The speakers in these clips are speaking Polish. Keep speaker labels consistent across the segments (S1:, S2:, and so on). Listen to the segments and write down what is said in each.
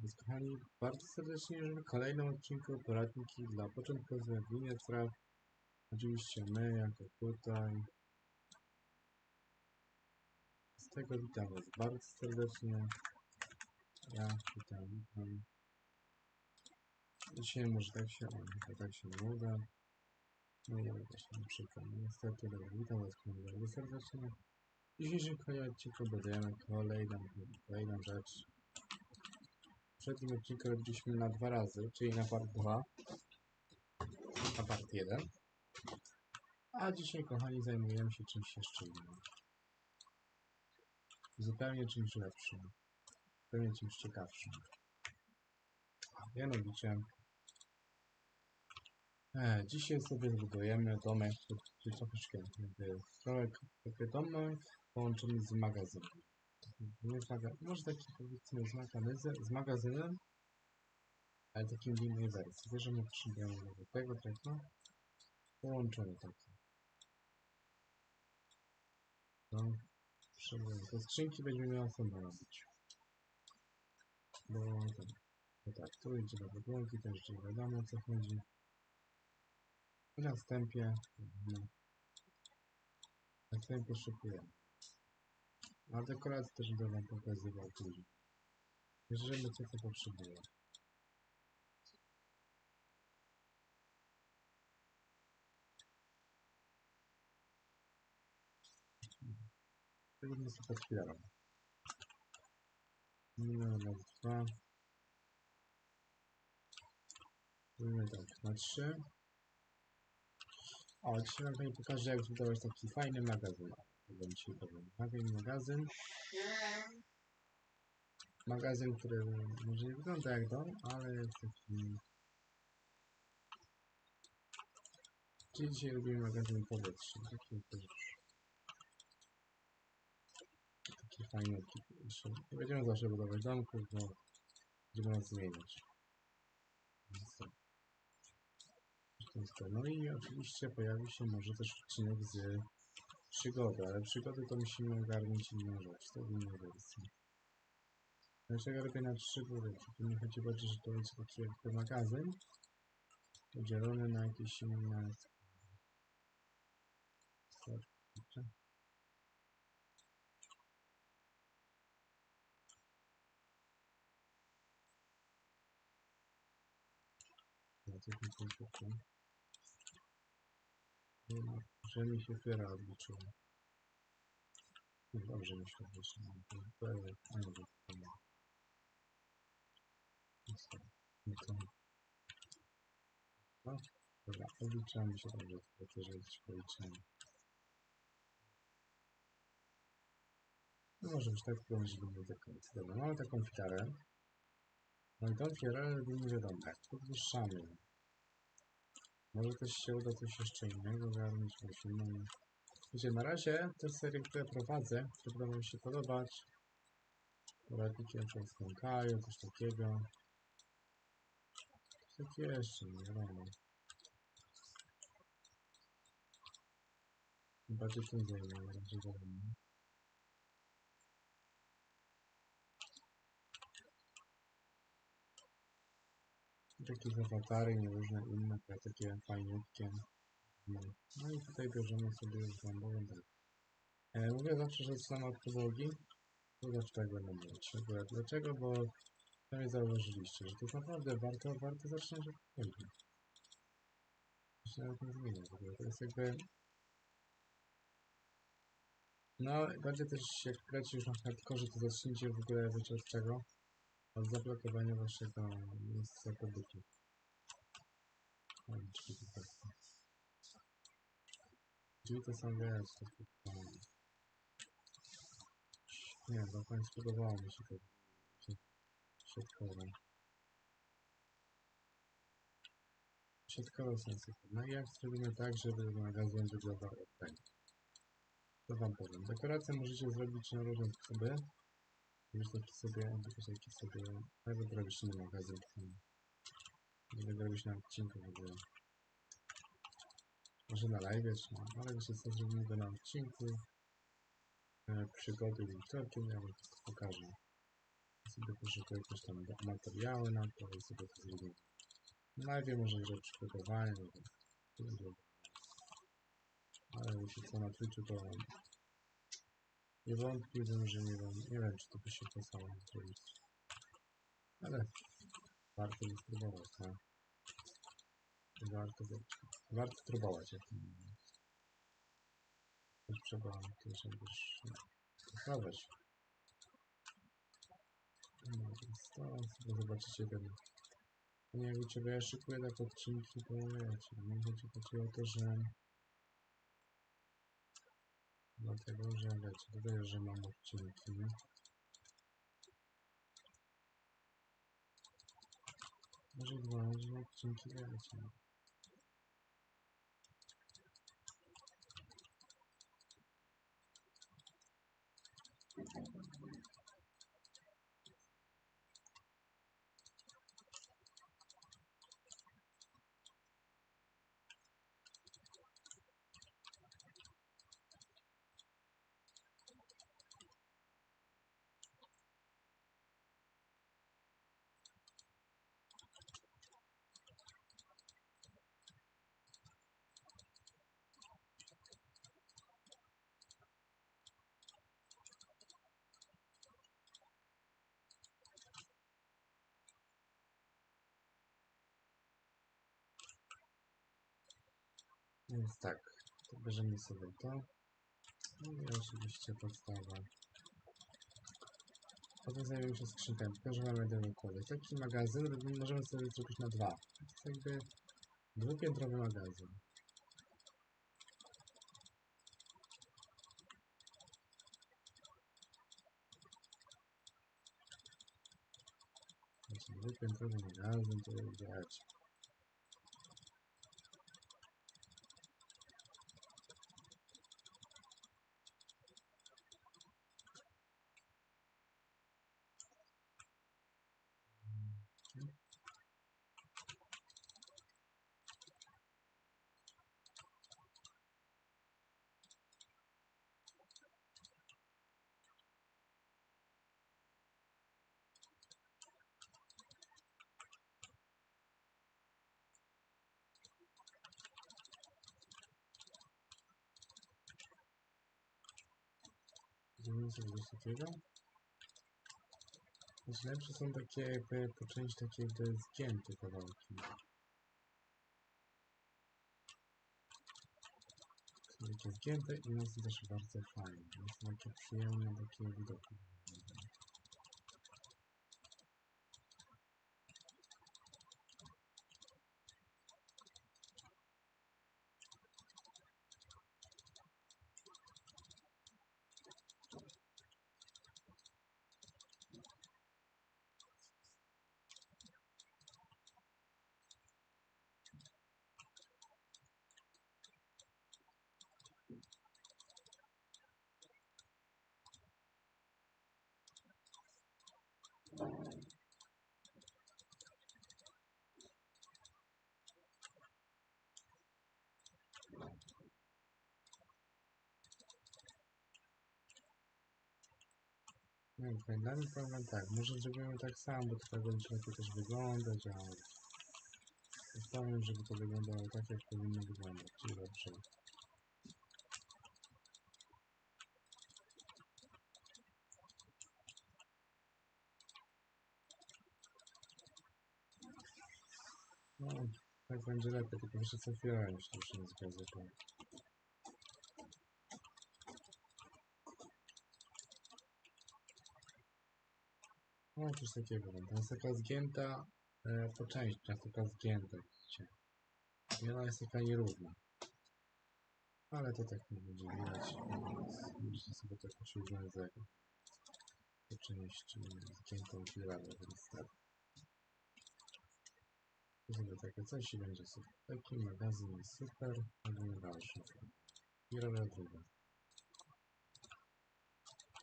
S1: Więc kochani, bardzo serdecznie życzymy kolejnym odcinku poradniki dla początkujących w linię traw. Oczywiście my, jako tutaj. Z tego witam Was bardzo serdecznie. Ja witam, witam. Dzisiaj może tak się, o, tak się nie uda. No i ja właśnie nie przykład. Niestety, dobra, witam Was bardzo serdecznie. W dzisiejszym kolejnym odcinku dodajemy kolejną, kolejną rzecz. W przednim odcinku robiliśmy na dwa razy, czyli na part 2, a part 1. A dzisiaj, kochani, zajmujemy się czymś jeszcze innym. Zupełnie czymś lepszym. Zupełnie czymś ciekawszym. Mianowicie, e, dzisiaj sobie zbudujemy domek, który troszeczkę trochę jakby domek połączony z magazynem. Maga może taki powiedzmy z, magazynem, z magazynem, ale takim w innej wersji. Wiesz, że my potrzebujemy do tego tego połączone takie. No, potrzebujemy. Te skrzynki będziemy miał osobno robić. Bo, tak, no tak, tu idzie do to jeszcze nie wiadomo o co chodzi. I na wstępie, no, na wstępie szykujemy. A dekoracje też będę wam pokazywał później. Bierzemy co co potrzebuje. Będziemy sobie otwierał. Numer dwa. Zrobimy tak, na trzy. O, dzisiaj wam pokażę jak zbudować taki fajny magazyn. Powiem. Fajny magazyn. Magazyn, który może nie wygląda jak dom, ale jest taki... Czyli dzisiaj robimy magazyn powietrzny. Taki też... Taki fajny. Nie będziemy zawsze budować domków, bo będziemy nas zmieniać. No i oczywiście pojawi się może też odcinek z przygody, ale przygody to musimy ogarnąć inną rzecz, to w innej wersji. Dlaczego robię na trzy góry? Tu nie chodzi bardziej, że to będzie taki jakby magazyn podzielony na jakieś inne... Ja mi tu szybko. Że mi się fiera odliczyła. No Dobrze mi się odliczyła. A nie, nie. To... No, dobra, odliczamy się dobrze, to też jest policzenie. No może być tak, będzie do do końca. Dobra, mamy taką filarę. No i tą filarę robimy wiadomo, jak podwyższamy ją. Może też się uda coś jeszcze innego ogarnąć, coś innego. Wiecie, na razie te serie, które prowadzę, które będą mi się podobać, poradniki na przykład z Konkaju, coś takiego. Coś jeszcze, nie wiadomo. Bardziej tym zajmę, bardziej zajmę. Jakieś awatary, nieróżne inne, te takie fajniutkie. No. no i tutaj bierzemy sobie tak. E, mówię zawsze, że zaczynam od podłogi, bo zawsze tak będę mówić. Dlaczego? Bo sami zauważyliście, że to naprawdę warto, warto zacząć od podłogi. To się nawet nie zmienia w ogóle. To jest jakby... No, bardziej też jak gracie już na hardkorze, to zacznijcie w ogóle wiecie od czego? Od zablokowania waszego miejsca pobytu. Drzwi to są wiesz, takie... Nie, do końca podobało mi się to. Siatkowe. Siatkowe są. No i jak zrobimy tak, żeby magazyn wyglądał ok. To wam powiem. Dekoracje możecie zrobić na różne sposoby. Taki sobie, taki sobie, robić inny magazyn. Będę robić na odcinku w ogóle. Może na live, czy na, ale wiecie co, zrobimy go na odcinku. E, przygody wieltokiem, ja wam to pokażę. sobie poszukuję jakieś tam materiały na to i sobie to zrobię. Najpierw może grę przygotowanie. Ale jeśli co na Twitchu to nie wątpiłbym, że nie wiem, nie wiem czy to by się opłacało zrobić. Ale warto by spróbować, tak? Warto, warto spróbować, jak to trzeba też jakoś spróbować. No to zobaczycie ten. Nie wiecie, bo ja szykuję tak odcinki, to wiecie, chodzi chodzi o to, że dlatego, że wiecie, dodaję, że mam odcinki. Może dwa, że odcinki wiecie. Więc tak, bierzemy sobie to. No i oczywiście podstawa. Potem zajmiemy się skrzynkami. Pokażę mamy jeden układ. Taki magazyn możemy sobie zrobić na dwa. To jest jakby dwupiętrowy magazyn. Dwupiętrowy magazyn to jest. 92. Choć lepsze są takie jakby po części takie jakby zgięte kawałki. Są takie zgięte i one są też bardzo fajne. One są takie przyjemne, takie widoki. Nie wiem, pamiętamy powiem tak, może zrobimy tak samo, bo to będzie lepiej też wyglądać, ale ustawiam, żeby to wyglądało tak, jak powinno wyglądać, czyli dobrze. No, tak będzie lepiej, tylko jeszcze co chwilę mi się to już nie zgadza. No, coś takiego. To jest taka zgięta e, po części, to jest taka zgięta, widzicie. I ona jest taka nierówna. Ale to tak nie będzie widać, więc musicie sobie to jakoś uznać za po części zgiętą filarę, więc tak. Tu sobie takie coś i będzie super. Taki magazyn jest super, robimy dalszy. I robię drugą.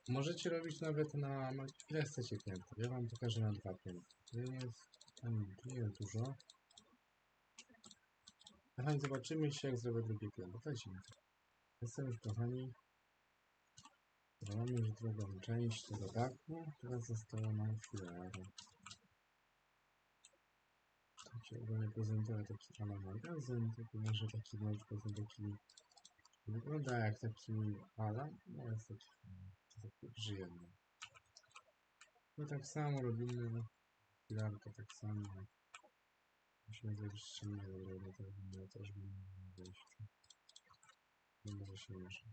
S1: Możecie robić nawet na... Ile chcecie piętr? Ja wam pokażę na dwa piętra. Nie jest... nie, to nie jest dużo. Kochani, zobaczymy się jak zrobię drugie piętro. Lecimy. Jestem już kochani. Mamy już drugą część tego dachu. Teraz została nam filara. Tak się ogólnie prezentuje taki ala magazyn, tylko może taki powiedzmy taki wygląda jak taki ala, no jest taki, taki przyjemny. No tak samo robimy filarkę tak samo. Musimy zrobić ale no to no też bym nie może się miesza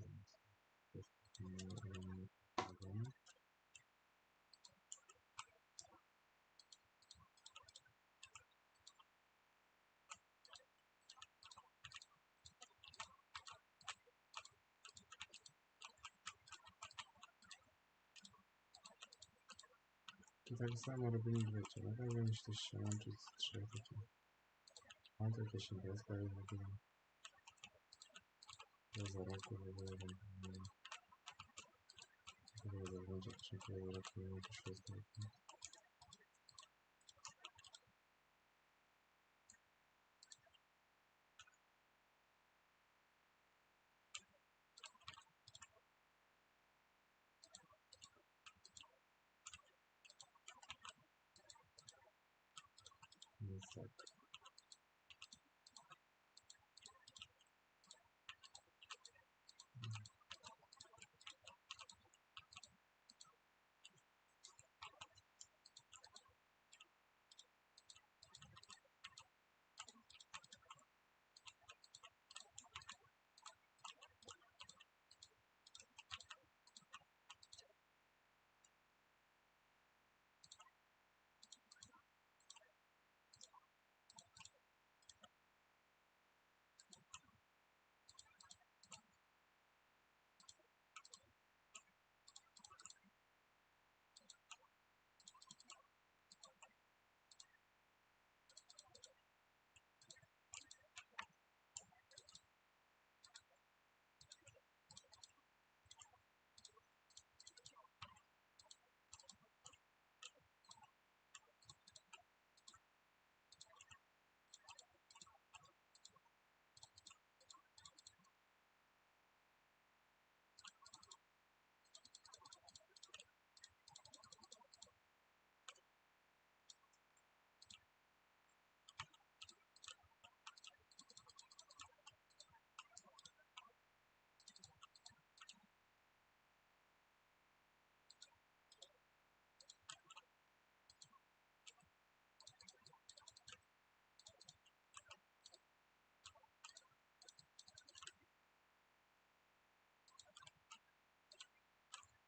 S1: teraz. I tak samo robimy dwie ciała, tak więc też się łączyć z trzech takich. Mam to jakieś niebieska i w ogóle. Ja za roku w ogóle będę. W ogóle jak trzeciego roku nie to się zgadza. Więc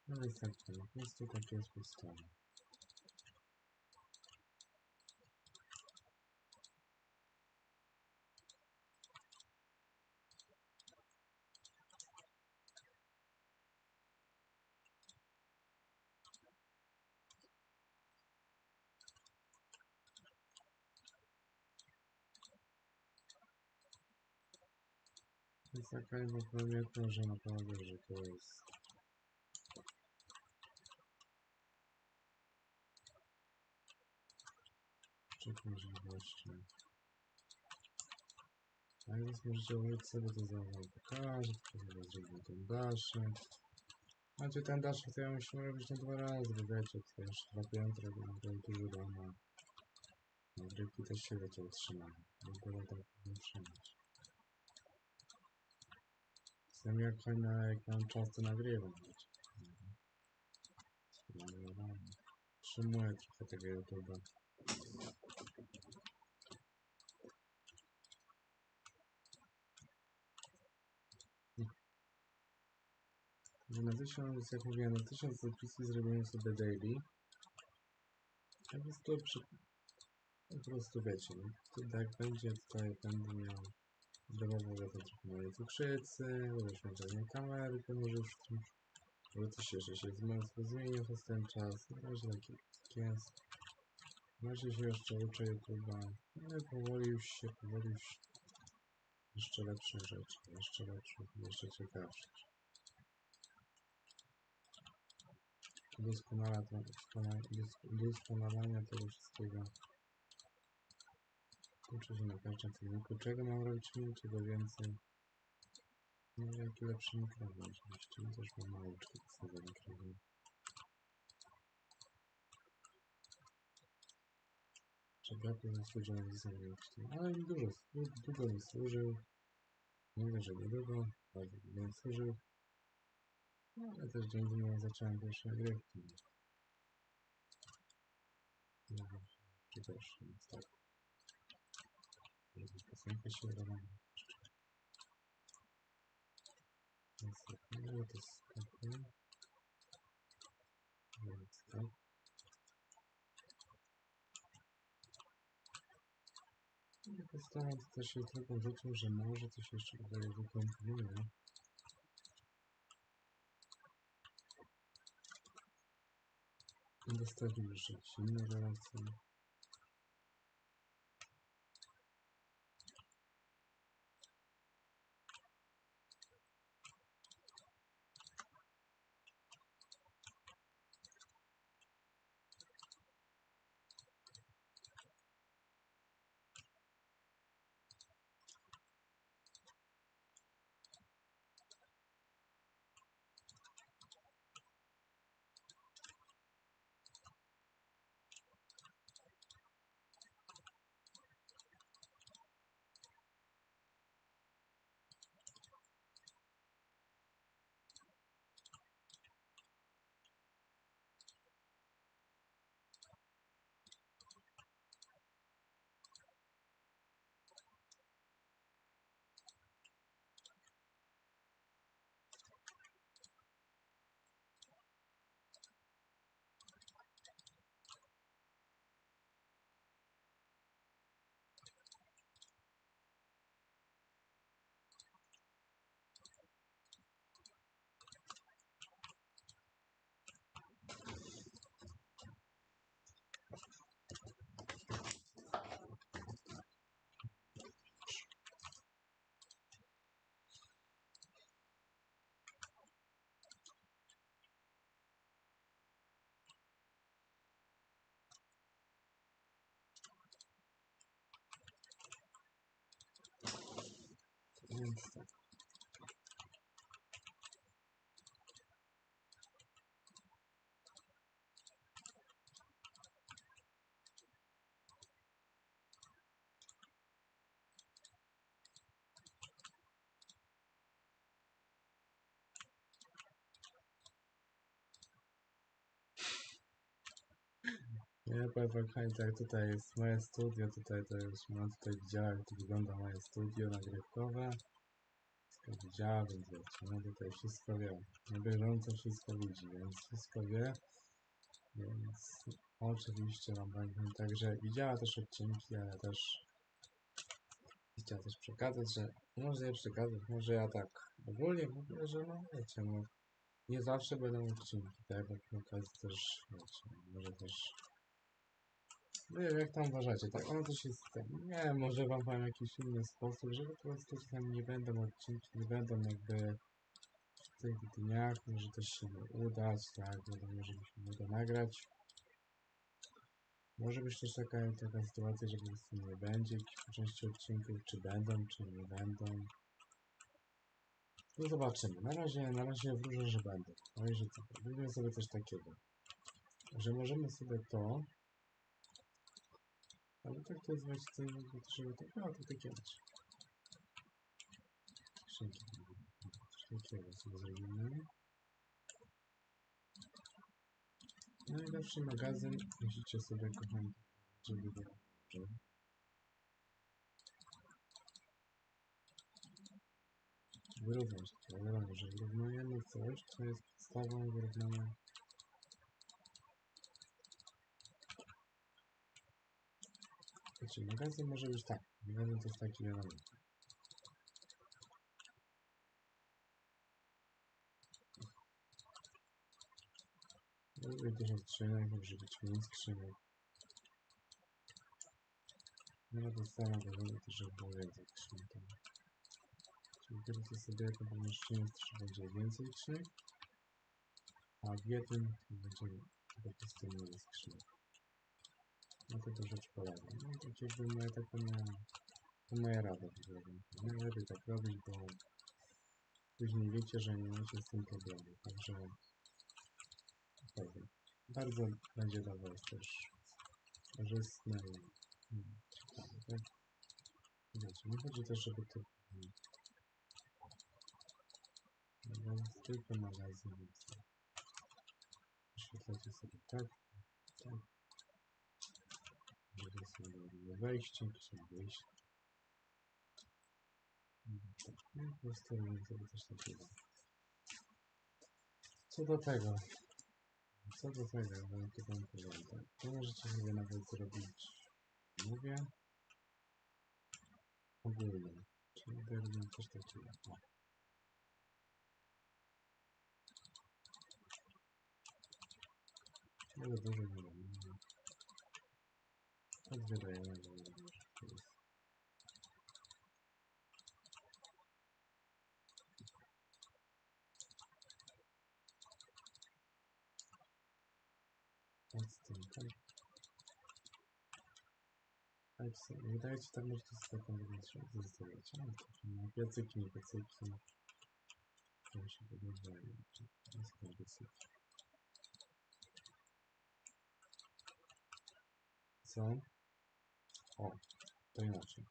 S1: tak. No i tak, to po prostu tak jest ustawa. Jest taka jakby pamiętna, że naprawdę, że to jest Szczyt możliwości. A więc możecie użyć sobie to wam pokażę, sobie zrobię ten daszek. Znaczy ten daszek to ja musimy robić na dwa razy, wiecie, to jeszcze dwa piętra, bo naprawdę dużo doma. No bryki też się wiecie utrzymają. W ogóle tak nie trzymać. Jestem jak na jak mam czas to nagrywam, wiecie. Nagrywam. Trzymuję trochę tego YouTube'a. Na 1000, jak mówiłem, na 1000 zapisów zrobimy sobie daily. A więc to przy... po prostu wiecie, no, to tak będzie, tutaj będę miał wodę trochę mojej cukrzycy, miał pewnie kamerkę, może już w tym, może coś jeszcze się zmienił przez ten czas, na razie taki jest. Razie się jeszcze uczę YouTube'a, no i powoli już się, powoli już jeszcze lepsze rzeczy, jeszcze lepsze, jeszcze ciekawsze. Doskonala, doskonalania tego wszystkiego. Uczę się na każdym filmiku, czego mam robić mniej, czego więcej. No jaki lepszy mikrofon oczywiście. No też mam co za mikrofon. Na spodziewanych niesamowitości. Ale mi dużo, długo mi służył. Nie mówię, że niedługo, ale nie służył. No, ale też dzięki niemu zacząłem pierwsze nagrywki. No, czy też, więc tak. Żeby piosenkę się udało. Więc tak, no to jest takie. Więc tak. No, Postałem to też tylko rzucił, że może coś jeszcze tutaj wykomponuję. Dostawił jeszcze jakieś inne relacje. Więc tak. Ja powiem wam, kochani, tak tutaj jest moje studio, tutaj to już mam tutaj widziała, jak to wygląda moje studio nagrywkowe. Więc wiecie, no tutaj wszystko wie. Na bieżąco wszystko widzi, więc wszystko wie. Więc oczywiście wam powiem także widziała też odcinki, ale też chciała też przekazać, że może nie przekazać, może ja tak ogólnie ogóle, że no wiecie, no nie zawsze będą odcinki, tak? Bo przy okazji też, wiecie, może też nie wiem, jak tam uważacie, tak? Ono też jest, tak, nie wiem, może wam powiem jakiś inny sposób, że po prostu czasami nie będą odcinki, nie będą jakby w tych dniach, może też się udać, tak? Wiadomo, że nie uda nagrać. Może być też taka, taka sytuacja, że po prostu nie będzie jakichś części odcinków, czy będą, czy nie będą. No zobaczymy. Na razie, na razie wróżę, że będą. No i że co? Robimy sobie coś takiego, że możemy sobie to ale tak to jest właśnie coś, żeby tak, no to macie. Skrzynki. Coś takiego sobie zrobimy. Najlepszy magazyn musicie sobie kochani, żeby było dobrze. Wyrównać to, wiadomo, że wyrównujemy coś, co jest podstawą wyrównania Wiecie, magazyn może być tak. Magazyn to jest taki wiadomo. Lubię dużo skrzynek, może być mniej skrzynek. No to samo magazynu też żeby było więcej skrzynek. Czyli teraz sobie jako pomieszczenie też będzie więcej skrzynek. A w jednym będzie po prostu mniej skrzynek. No to to rzecz polega. No to jakby moja taka moja, to moja rada. że Nie lepiej tak robić, bo później wiecie, że nie macie z tym problemu. Także powiem. Bardzo będzie dla Was też korzystne i mm, ciekawe, tak? Wiecie, nie chodzi też, żeby to no, tylko magazyn. Wyświetlacie sobie tak, tak. Żeby sobie robiło wejście, wyjście. I po prostu robimy sobie coś takiego. Co do tego, co do tego, wam powiem, tak, to możecie sobie nawet zrobić, mówię, ogólnie, czyli robimy coś takiego. Ale dużo nie robimy. Tak wydajemy, że to jest Odstęp, tak? Tak, sobie- wydaje się tak, możecie sobie taką wyglądać zostawiać. A, to na O, to inaczej.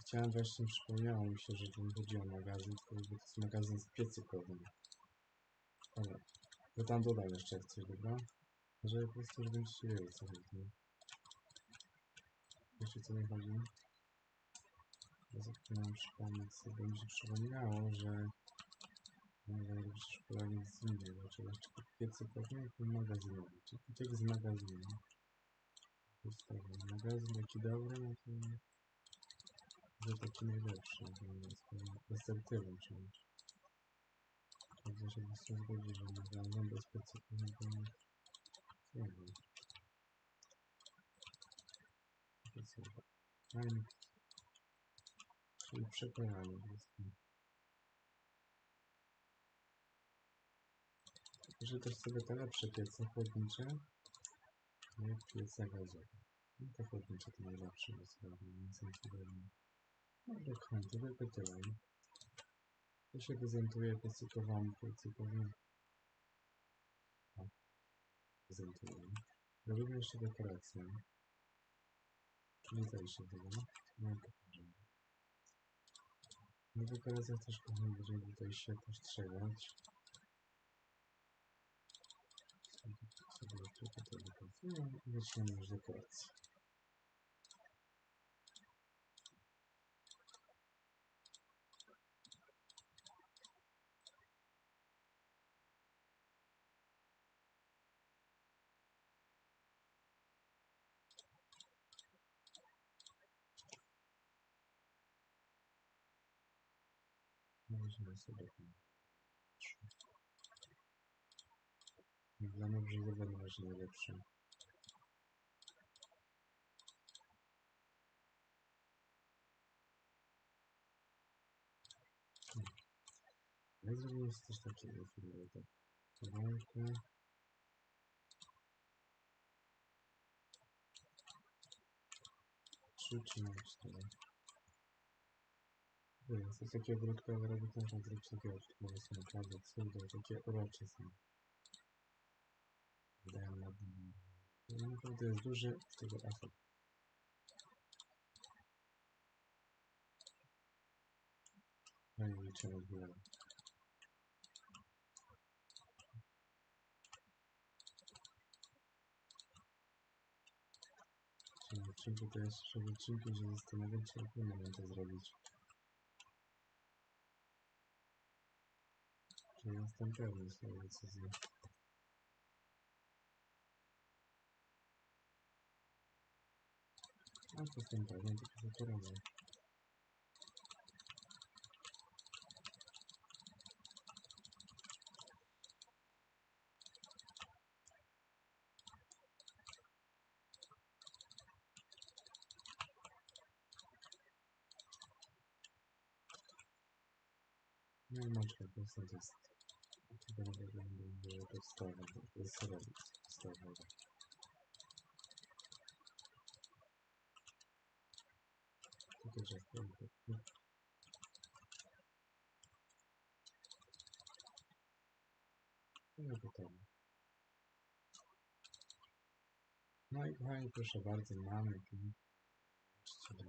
S1: Chciałem właśnie, przypomniało mi się, że nie chodzi o magazyn, tylko to jest magazyn z piecykowym. Dobra, to tam dodam jeszcze jak coś, dobra? Że po prostu, żebyście wiedzieli co chodzi. Wiecie co mi chodzi? Zapomniałem przypomnieć sobie, mi się przypomniało, że robić szkolenie z innym, dlaczego jeszcze piecykowy i magazynowy, czyli pieciek z magazynu. Ustawiam magazyn taki dobry, no to że taki najlepszy, bo jest perspektywą czymś. Także się po prostu zgodzi, że magazyn bez to nie wiem. Piecyk. Fajny. Czyli przekonanie po prostu. Że też sobie te lepsze piece chłodnicze, jak piece gazowe. No te chłodnicze to najlepsze, bo sobie nie są cudowne. No tak, to tylko tyle. To się prezentuje piecykowanym, piecykowym. O, prezentuje. Robimy jeszcze dekorację. Czyli zajście tego. No i pokażemy. Na dekoracjach też kochani będziemy tutaj się postrzegać. sobie tylko to wykończymy i zaczniemy już dekorację. Weźmy sobie trzy. Dla brzydowe należy najlepsze. Hmm. Ja zrobiłem coś takiego tak. Kawałku. Trzy czy cztery. Nie, coś takiego grudkowe robić, można zrobić takiego, które są naprawdę cudowne, takie urocze są. Dają na. No, Naprawdę jest duży z tego efekt. No i liczymy w górę. Czyli odcinki to jest trzy odcinki, że zastanawiam się, jak mogę to zrobić. Czyli jestem pewny swojej decyzji. A to jestem pewny, tylko to robię. No i dostawa, dostawa. To też jest piękne. No i gotowe. No kochani, proszę bardzo, mamy tu trzeba,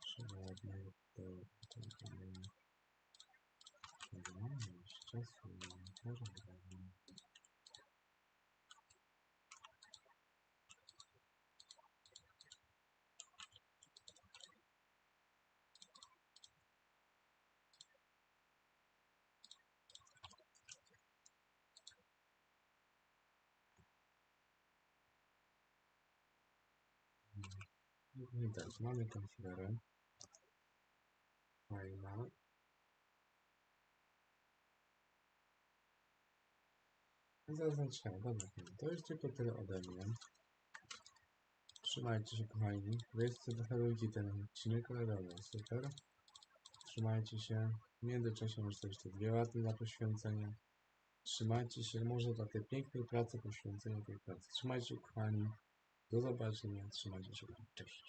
S1: trzeba jednego tutaj, tutaj, tutaj, tak, mamy konfilerę. Fajna. Zaznaczamy, dobra, to już tylko tyle ode mnie. Trzymajcie się kochani. Wiecie, wychowujcie ten odcinek, ale dobra, super. Trzymajcie się. W międzyczasie może też te dwie łaty na poświęcenie. Trzymajcie się może dla tej pięknej pracy, poświęcenia tej pracy. Trzymajcie się kochani. Do zobaczenia. Trzymajcie się. Cześć.